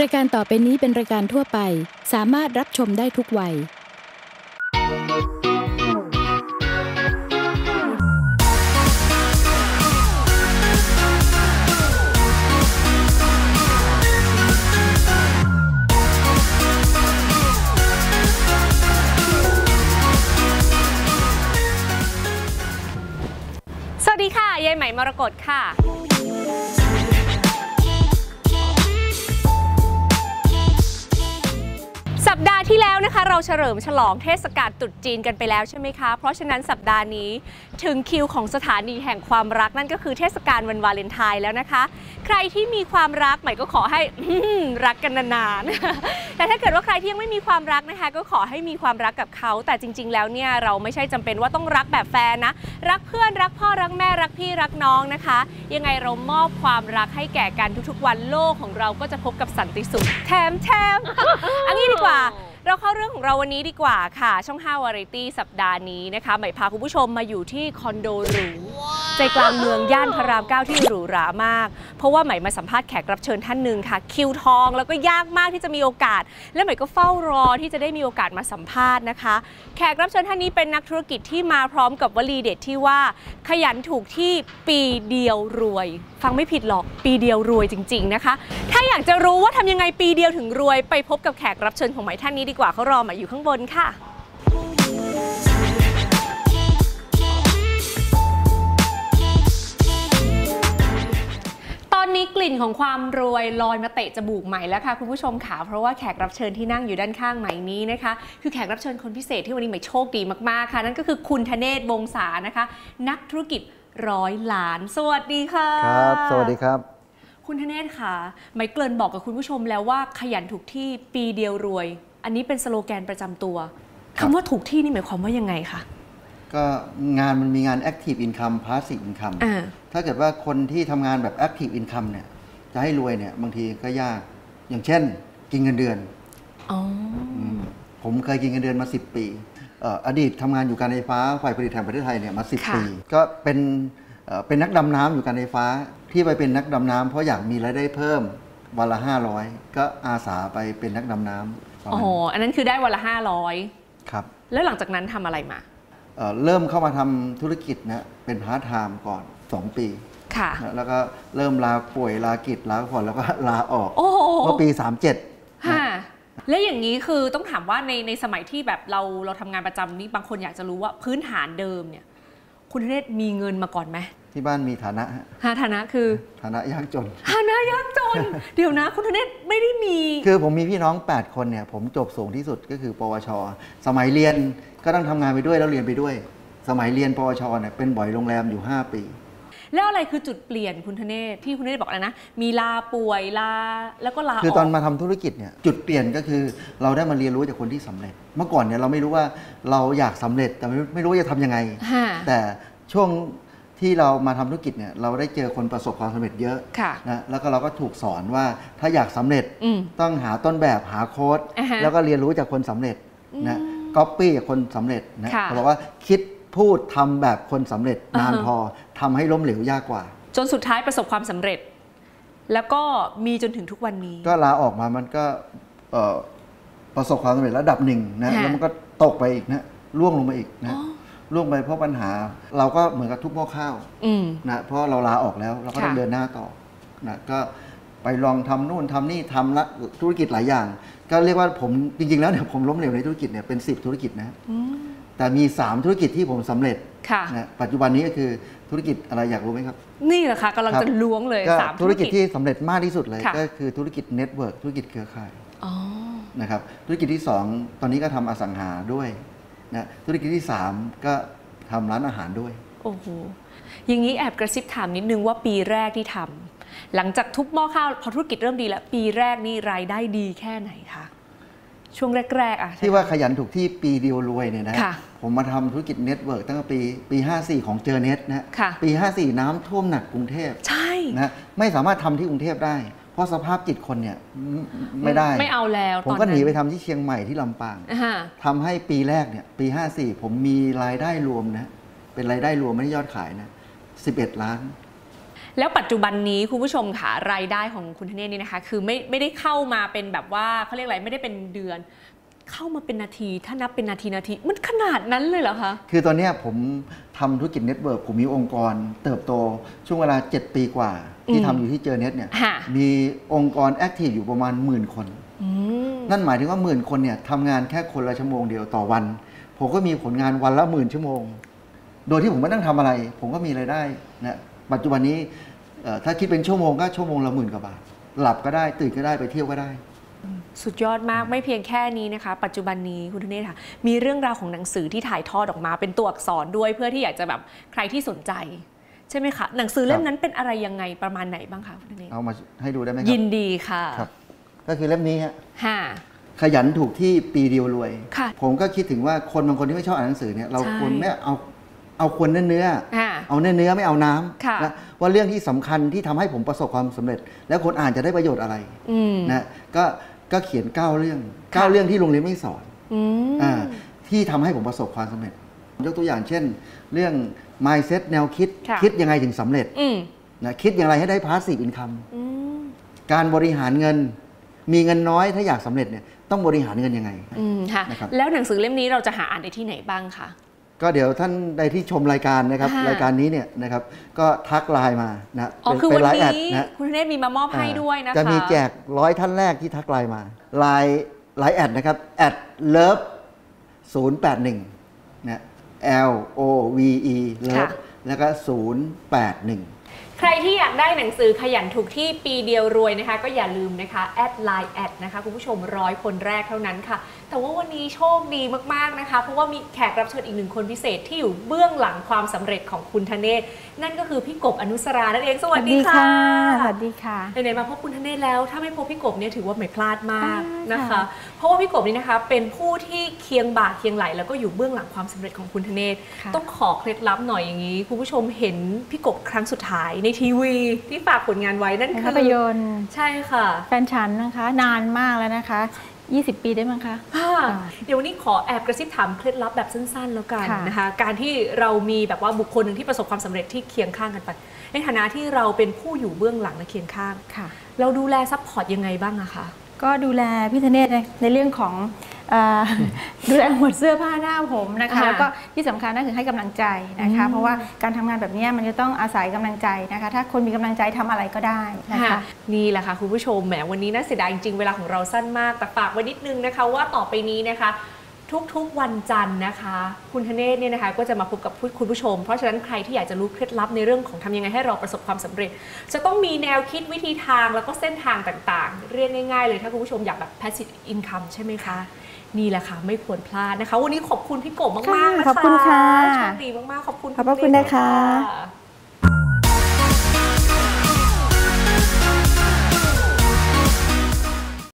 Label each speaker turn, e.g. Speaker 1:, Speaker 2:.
Speaker 1: รายการต่อไปนี้เป็นรายการทั่วไป สามารถรับชมได้ทุกวัย
Speaker 2: สวัสดีค่ะยายไหมมรกตค่ะ ห์ที่แล้วนะคะ เราเฉลิมฉลองเทศกาลตรุษจีนกันไปแล้วใช่ไหมคะ เพราะฉะนั้นสัปดาห์นี้ถึงคิวของสถานีแห่งความรักนั่นก็คือเทศกาลวันวาเลนไทน์แล้วนะคะ ใครที่มีความรักใหม่ก็ขอให้รักกันนานๆ แต่ถ้าเกิดว่าใครที่ยังไม่มีความรักนะคะ ก็ขอให้มีความรักกับเขา แต่จริง ๆ แล้วเนี่ยเราไม่ใช่จำเป็นว่าต้องรักแบบแฟนนะ รักเพื่อนรักพ่อรักแม่รักพี่รักน้องนะคะ ยังไงเรามอบความรักให้แก่กันทุกๆวันโลกของเราก็จะพบกับสันติสุขแถมแถมอันนี้ดีกว่าเราเข้าเรื่องของเราวันนี้ดีกว่าค่ะ ช่อง5วาไรตี้สัปดาห์นี้นะคะใหม่พาคุณผู้ชมมาอยู่ที่คอนโดหรู ใจกลางเมืองย่านพระราม9ที่หรูหรามาก เพราะว่าใหม่มาสัมภาษณ์แขกรับเชิญท่านหนึ่งค่ะ คิวทองแล้วก็ยากมากที่จะมีโอกาส และใหม่ก็เฝ้ารอที่จะได้มีโอกาสมาสัมภาษณ์นะคะ แขกรับเชิญท่านนี้เป็นนักธุรกิจที่มาพร้อมกับวลีเด็ดที่ว่า ขยันถูกที่ปีเดียวรวย ฟังไม่ผิดหรอกปีเดียวรวยจริง ๆนะคะ ถ้าอยากจะรู้ว่าทำยังไงปีเดียวถึงรวย ไปพบกับแขกรับเชิญของใหม่ท่านนี้ดีกว่าเขารอใหม่อยู่ข้างบนค่ะ นนี้กลิ่นของความรวยลอยมาเตะจมูกใหม่แล้วค่ะคุณผู้ชมค่ะเพราะว่าแขกรับเชิญที่นั่งอยู่ด้านข้างใหม่นี้นะคะ คือแขกรับเชิญคนพิเศษที่วันนี้ใหม่โชคดีมากๆค่ะ นั่นก็คือคุณธเนศวงศานะคะ นักธุรกิจร้อยล้าน สวัสดีค่ะ
Speaker 3: ครับ สวัสดีครับ
Speaker 2: คุณธเนศค่ะใหม่เกริ่นบอกกับคุณผู้ชมแล้วว่าขยันถูกที่ปีเดียวรวย อันนี้เป็นสโลแกนประจำตัว
Speaker 3: ครั
Speaker 2: คำ
Speaker 3: บ
Speaker 2: ว่าถูกที่นี่หมายความว่ายังไงคะ
Speaker 3: ก็งานมันมีงาน Active Income Passive Income
Speaker 2: อ่า
Speaker 3: ถ้าเกิดว่าคนที่ทำงานแบบ Active Income เนี่ย จะให้รวยเนี่ย บางทีก็ยาก อย่างเช่น กินเงินเดือน
Speaker 2: อ๋อ
Speaker 3: มผมเคยกินเงินเดือนมา 10 ปีเอ่ออดีตทำงานอยู่การไฟฟ้าฝ่ายผลิตแห่งประเทศไทยเนี่ยมา 10
Speaker 2: ค่ะ
Speaker 3: ปี ก็เป็นเอ่อเป็นนักดำน้ำอยู่การไฟฟ้าที่ไปเป็นนักดำน้ำเพราะอยากมีรายได้เพิ่มวันละ 500 ก็อาสาไปเป็นนักดำน้ำประ
Speaker 2: อ๋
Speaker 3: มา
Speaker 2: อ
Speaker 3: ณ
Speaker 2: อันนั้นคือได้วันละ
Speaker 3: ครับ
Speaker 2: 500แล้วหลังจากนั้นทำอะไรมา
Speaker 3: เอ่อเริ่มเข้ามาทำธุรกิจนะเป็นพาร์ทไทม์ก่อน 2 ปี
Speaker 2: ค่ะ
Speaker 3: นะแล้วก็เริ่มลาป่วยลากิจลาผ่อนแล้วก็ลาออก
Speaker 2: โอ้โห
Speaker 3: เมื่อปี 37
Speaker 2: ค่ะแล้วอย่างนี้คือต้องถามว่าในในสมัยที่แบบเราเราทำงานประจำนี้บางคนอยากจะรู้ว่าพื้นฐานเดิมเนี่ย คุณธเนศมีเงินมาก่อนไหม
Speaker 3: ที่บ้านมีฐานะฮะ
Speaker 2: หาฐานะคือ
Speaker 3: ฐานะยากจน
Speaker 2: ฐานะยากจน เดี๋ยวนะ คุณธเนศไม่ได้มี
Speaker 3: คือผมมีพี่น้อง 8 คนเนี่ยผมจบสูงที่สุดก็คือ ปวช สมัยเรียนก็ต้องทำงานไปด้วยแล้วเรียนไปด้วย สมัยเรียนปวชเนี่ยเป็นบ่อยโรงแรมอยู่ 5 ปี
Speaker 2: แล้วอะไรคือจุดเปลี่ยนคุณธเนศที่คุณธเนศบอกอะไรนะ มีลาป่วยลาแล้วก็ลาออก
Speaker 3: คือตอนมาทำธุรกิจเนี่ยจุดเปลี่ยนก็คือเราได้มาเรียนรู้จากคนที่สำเร็จ เมื่อก่อนเนี่ยเราไม่รู้ว่าเราอยากสำเร็จแต่ไม่ไม่รู้ว่าจะทำยังไง
Speaker 2: ค่ะ
Speaker 3: แต่ช่วงที่เรามาทำธุรกิจเนี่ยเราได้เจอคนประสบความสำเร็จเยอะ
Speaker 2: ค่ะ
Speaker 3: นะแล้วก็เราก็ถูกสอนว่าถ้าอยากสำเร็จ
Speaker 2: อืม
Speaker 3: ต้องหาต้นแบบหาโค้ด
Speaker 2: อ่าฮะ
Speaker 3: แล้วก็เรียนรู้จากคนสำเร็จนะก๊อปปี้จากคนสำเร็จนะ
Speaker 2: ค่ะ
Speaker 3: เขาบอกว่าคิด พูดทำแบบคนสำเร็จนาน
Speaker 2: อ่าฮะ
Speaker 3: พอทำให้ล้มเหลวยากกว่า
Speaker 2: จนสุดท้ายประสบความสำเร็จ แล้วก็มีจนถึงทุกวันนี้
Speaker 3: ก็ลาออกมามันก็เอ่อประสบความสำเร็จระดับหนึ่งนะ
Speaker 2: ค่ะ
Speaker 3: แล้วมันก็ตกไปอีกนะร่วงลงมาอีกนะ
Speaker 2: อ๋อ
Speaker 3: ร่วงไปเพราะปัญหา เราก็เหมือนกับทุบหม้อข้าว
Speaker 2: อืม
Speaker 3: นะเพราะเราลาออกแล้วเราก็ต้อง
Speaker 2: ค่ะ
Speaker 3: เดินหน้าต่อนะก็ไปลองทำนู่นทำนี่ทำละธุรกิจหลายอย่าง ก็เรียกว่าผมจริง ๆ แล้วเนี่ยผมล้มเหลวในธุรกิจเนี่ยเป็น10ธุรกิจนะ
Speaker 2: อืม
Speaker 3: แต่มี 3 ธุรกิจที่ผมสำเร็จ
Speaker 2: ค่ะ
Speaker 3: นะปัจจุบันนี้ก็คือธุรกิจอะไรอยากรู้ไหมครับ
Speaker 2: นี่แหละค่ะกำลัง
Speaker 3: ครับ
Speaker 2: จะล้วงเลย
Speaker 3: ก็
Speaker 2: สาม
Speaker 3: ธุรกิจที่สำเร็จมากที่สุดเลย
Speaker 2: ค่ะ
Speaker 3: ก็คือธุรกิจเน็ตเวิร์กธุรกิจเครือข่าย
Speaker 2: อ๋อ
Speaker 3: นะครับธุรกิจที่ 2 ตอนนี้ก็ทำอสังหาด้วยนะธุรกิจที่ 3 ก็ทำร้านอาหารด้วย
Speaker 2: โอ้โหอย่างนี้แอบกระซิบถามนิดนึงว่าปีแรกที่ทำหลังจากทุบหม้อข้าวพอธุรกิจเริ่มดีแล้ว ปีแรกนี่รายได้ดีแค่ไหนคะ ช่วงแรกๆอะ
Speaker 3: ที่ว่าขยันถูกที่ปีเดียวรวยเนี่ยนะ
Speaker 2: ค่ะ
Speaker 3: ผมมาทำธุรกิจเน็ตเวิร์กตั้งแต่ปีปี 54 ของเจอเน็ตนะ
Speaker 2: ค่ะ
Speaker 3: ปี 54 น้ำท่วมหนักกรุงเทพ
Speaker 2: ใช่
Speaker 3: นะไม่สามารถทำที่กรุงเทพได้ เพราะสภาพจิตคนเนี่ยไม่ไม่ได้
Speaker 2: ไม่เอาแล้ว
Speaker 3: ผม
Speaker 2: ตอน
Speaker 3: ก็
Speaker 2: นั้น
Speaker 3: หนีไปทำที่เชียงใหม่ที่ลำปาง
Speaker 2: อ่าฮะ
Speaker 3: ทำให้ปีแรกเนี่ยปี 54 ผมมีรายได้รวมนะเป็นรายได้รวมไม่ได้ยอดขายนะ11 ล้าน
Speaker 2: แล้วปัจจุบันนี้คุณผู้ชมค่ะรายได้ของคุณธเนศนี่นะคะ คือไม่ไม่ได้เข้ามาเป็นแบบว่าเขาเรียกอะไรไม่ได้เป็นเดือน เข้ามาเป็นนาทีถ้านับเป็นนาทีนาทีมันขนาดนั้นเลยเหรอคะ
Speaker 3: คือตอนเนี้ยผมทำธุรกิจเน็ตเวิร์กผมมีองค์กร เติบโตช่วงเวลา 7 ปีกว่า ที่
Speaker 2: อืม
Speaker 3: ทำอยู่ที่เจอเน็ตเนี่ย
Speaker 2: ค่ะ
Speaker 3: มีองค์กรแอคทีฟอยู่ประมาณหมื่นคน
Speaker 2: อืม
Speaker 3: นั่นหมายถึงว่าหมื่นคนเนี่ยทำงานแค่คนละชั่วโมงเดียวต่อวัน ผมก็มีผลงานวันละหมื่นชั่วโมง โดยที่ผมไม่ต้องทำอะไร ผมก็มีรายได้นะ ปัจจุบันนี้เอ่อถ้าคิดเป็นชั่วโมงก็ชั่วโมงละหมื่นกว่าบาท หลับก็ได้ตื่นก็ได้ไปเที่ยวก็ได้
Speaker 2: สุดยอดมากไม่เพียงแค่นี้นะคะ ปัจจุบันนี้คุณธเนศค่ะ มีเรื่องราวของหนังสือที่ถ่ายทอดออกมาเป็นตัวอักษรด้วยเพื่อที่อยากจะแบบใครที่สนใจใช่ไหมคะหนังสือเล่มนั้นเป็นอะไรยังไงประมาณไหนบ้างคะคุณธเนศ
Speaker 3: เอามาให้ดูได้ไหมครั
Speaker 2: ยินดีค่ะ
Speaker 3: ครับก็คือเล่มนี้ฮะ
Speaker 2: ค่ะ
Speaker 3: ขยันถูกที่ปีเดียวรวย
Speaker 2: ค่ะ
Speaker 3: ผมก็คิดถึงว่าคนบางคนที่ไม่ชอบอ่านหนังสือเนี่ยเรา
Speaker 2: ใช่
Speaker 3: ควรไม่เอา เอาคนเนื้อเนื้อ
Speaker 2: ค่ะ
Speaker 3: เอาเนื้อเนื้อไม่เอาน้
Speaker 2: ค่ะำ
Speaker 3: นะว่าเรื่องที่สำคัญที่ทำให้ผมประสบความสำเร็จ แล้วคนอ่านจะได้ประโยชน์อะไร
Speaker 2: อืม
Speaker 3: นะก็ก็เขียน9เรื่อง
Speaker 2: ค่ะ
Speaker 3: 9เรื่องที่โรงเรียนไม่สอน
Speaker 2: อืม
Speaker 3: อ่าที่ทำให้ผมประสบความสำเร็จ ยกตัวอย่างเช่น เรื่อง mindset แนวคิด
Speaker 2: ค่ะ
Speaker 3: คิดยังไงถึงสำเร็จ
Speaker 2: อืม
Speaker 3: นะคิดอย่างไรให้ได้ passive income
Speaker 2: อืม
Speaker 3: การบริหารเงิน มีเงินน้อยถ้าอยากสำเร็จเนี่ยต้องบริหารเงินยังไง
Speaker 2: อืมค่ะ
Speaker 3: นะครับ
Speaker 2: แล้วหนังสือเล่มนี้เราจะหาอ่านได้ที่ไหนบ้างคะ
Speaker 3: ก็เดี๋ยวท่านใดที่ชมรายการนะครับ
Speaker 2: ค่ะ
Speaker 3: รายการนี้เนี่ยนะครับ ก็ทักไลน์มานะ
Speaker 2: อ๋อ
Speaker 3: เป็น
Speaker 2: คือ
Speaker 3: เป็
Speaker 2: วัน
Speaker 3: ไลน์แอด
Speaker 2: นี้
Speaker 3: นะ
Speaker 2: คุณธเนศมีมามอบให้ด้วยนะคะ
Speaker 3: จะมีแจกร้อยท่านแรกที่ทักไลน์มาไลน์ไลน์แอดนะครับแอดเลิฟ081นะ L O V E เลิฟแล้วก็081
Speaker 2: ใครที่อยากได้หนังสือขยันถูกที่ปีเดียวรวยนะคะ ก็อย่าลืมนะคะ แอดไลน์แอดนะคะ คุณผู้ชมร้อยคนแรกเท่านั้นค่ะ แต่ว่าวันนี้โชคดีมากๆนะคะ เพราะว่ามีแขกรับเชิญอีกหนึ่งคนพิเศษที่อยู่เบื้องหลังความสำเร็จของคุณธเนศนั่นก็คือพี่กบอนุสรานั่นเองสวัสดีค่ะ
Speaker 4: สวัสดีค่ะ
Speaker 2: ไหนๆมาพบคุณธเนศแล้ว ถ้าไม่พบพี่กบเนี่ยถือว่าไม่พลาดมาก
Speaker 4: อ่าน
Speaker 2: นะคะ
Speaker 4: ค่ะ
Speaker 2: เพราะว่าพี่กบนี่นะคะ เป็นผู้ที่เคียงบ่าเคียงไหล แล้วก็อยู่เบื้องหลังความสำเร็จของคุณธเนศ
Speaker 4: ค่ะ
Speaker 2: ต้องขอเคล็ดลับหน่อยอย่างนี้คุณผู้ชมเห็นพี่กบครั้งสุดท้ายในทีวีที่ฝากผลงานไว้นั่น
Speaker 4: ใน
Speaker 2: คื
Speaker 4: ภา
Speaker 2: อ
Speaker 4: พยนตร์
Speaker 2: ใช่ค่ะ
Speaker 4: แฟนฉันนะคะ นานมากแล้วนะคะ 20 ปีได้มั้งคะ
Speaker 2: ค่ะ
Speaker 4: อ่า
Speaker 2: เดี๋ยววันนี้ขอแอบกระซิบถามเคล็ดลับแบบสั้นๆแล้วกัน
Speaker 4: ค่ะ
Speaker 2: นะคะ การที่เรามีแบบว่าบุคคลหนึ่งที่ประสบความสำเร็จที่เคียงข้างกันไป ในฐานะที่เราเป็นผู้อยู่เบื้องหลังและเคียงข้าง
Speaker 4: ค่ะ
Speaker 2: เราดูแลซัพพอร์ตยังไงบ้างอะคะ
Speaker 4: ก็ดูแลพี่ธเนศในในเรื่องของเอ่อ ดูแลหมวดเสื้อผ้าหน้าผมนะคะ
Speaker 2: อ่า
Speaker 4: แล้วก็ที่สำคัญนั่นคือให้กำลังใจนะคะ
Speaker 2: อืม
Speaker 4: เพราะว่าการทำงานแบบนี้มันจะต้องอาศัยกำลังใจนะคะ ถ้าคนมีกำลังใจทำอะไรก็ได้นะคะ
Speaker 2: ค่ะนี่แหละค่ะคุณผู้ชมแหมวันนี้น่าเสียดายจริงๆเวลาของเราสั้นมากแต่ฝากไว้นิดนึงนะคะว่าต่อไปนี้นะคะ ทุกๆวันจันทร์นะคะ คุณธเนศเนี่ยนะคะก็จะมาพบกับคุณผู้ชม เพราะฉะนั้นใครที่อยากจะรู้เคล็ดลับในเรื่องของทำยังไงให้เราประสบความสำเร็จ จะต้องมีแนวคิดวิธีทางแล้วก็เส้นทางต่างๆ เรียกง่ายๆเลยถ้าคุณผู้ชมอยากแบบ passive income ใช่ไหมคะนี่แหละค่ะ ไม่ควรพลาดนะคะ วันนี้ขอบคุณพี่กบมากๆนะคะ
Speaker 4: ขอบคุณค่ะ
Speaker 2: โชคดีมากๆขอบคุณ
Speaker 4: ขอบพระคุณนะคะ
Speaker 2: ค่ะ